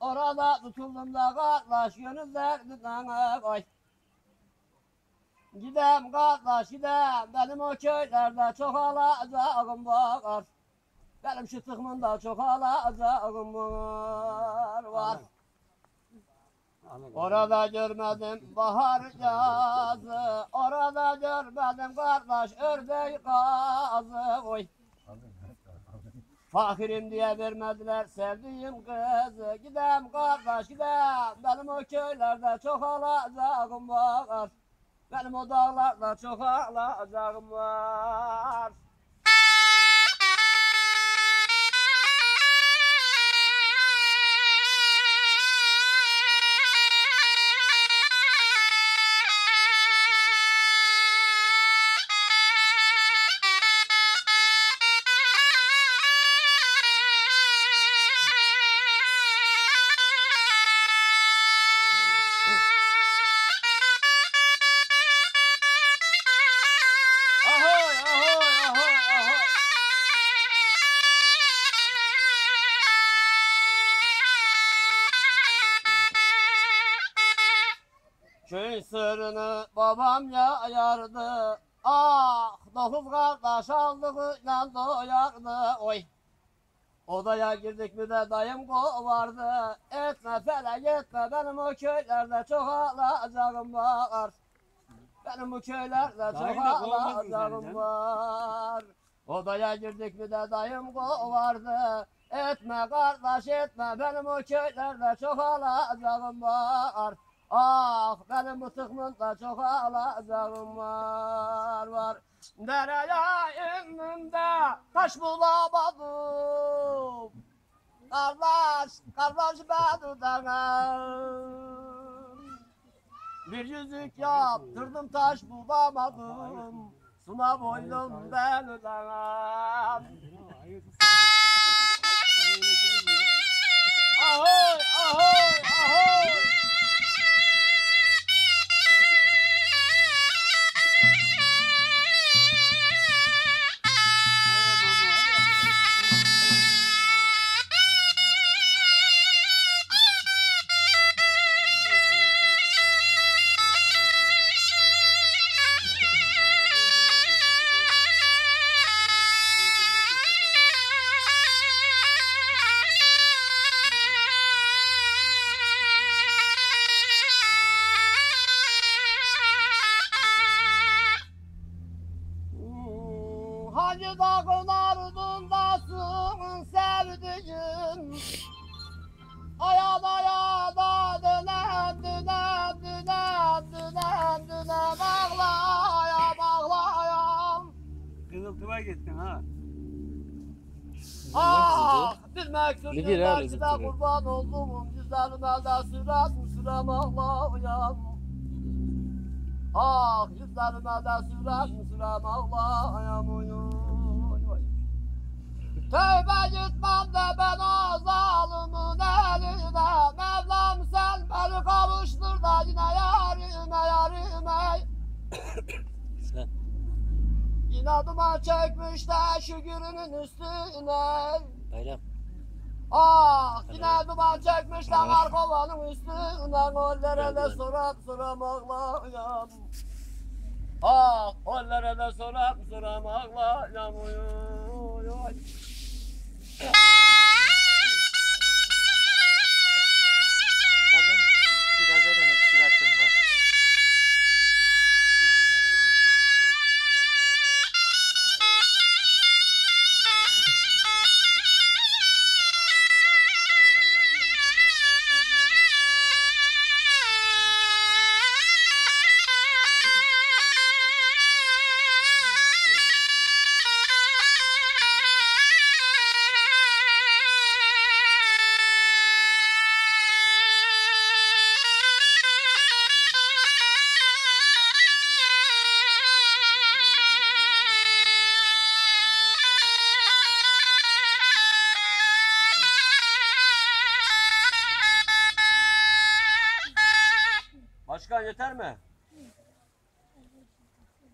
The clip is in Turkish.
Orada tutuldum da kardeş gönüller tutana koy. Gidem kardeş gidem benim o köylerde çok alacağım var. Benim şu tıkmında çok alacağım var. var. Orada görmedim bahar yazı, orada görmedim kardeş ördek kazı. Oy. Fakirim diye vermediler sevdiğim kızı. Gidem kardeş gidem, benim o köylerde çok alacağım var. Benim o dağlarda çok alacağım var. Köy sırrını babam yayardı. Ah dokuz kardeş aldığıyla doyardı. Oy. Odaya girdik mi de dayım kovardı. Etme felek etme benim o köylerde çok alacağım var. Benim bu köylerde çok alacağım var. Odaya girdik mi de dayım kovardı. Etme kardeş etme benim o köylerde çok alacağım var. Ah benim bu tıkmında çok alacağım var var. Dereye indim taş bulamadım. Kardeş, kardeş ben öderim. Bir yüzük yaptırdım taş bulamadım. Suna boylum ben. Ahoy, ahoy, ahoy. Hangi dağın ardındasın sevdiğim Ayan ayan da dönem dönem dönem dönem dönem Ağlayam ağlayam Kızıltıva gittin ha. Ah abi sürgünler de zıttırı? kurban olduğum Yüzlerime de sürem sürem ağlayam Ah yüzlerime de sürem sürem ağlayam oy oy oy Tövbe gitmem de ben o zalimin eline Mevlam sen beni kavuştur da yine yarime yarime Sen. İnadıma çekmiş de şu gürünün üstüne Bayram. Ah yine duman çekmişler Evet. kovanın üstüne Gollere de Evet. soram soram ağlayam Ah gollere de soram soram ağlayam oy yeter mi?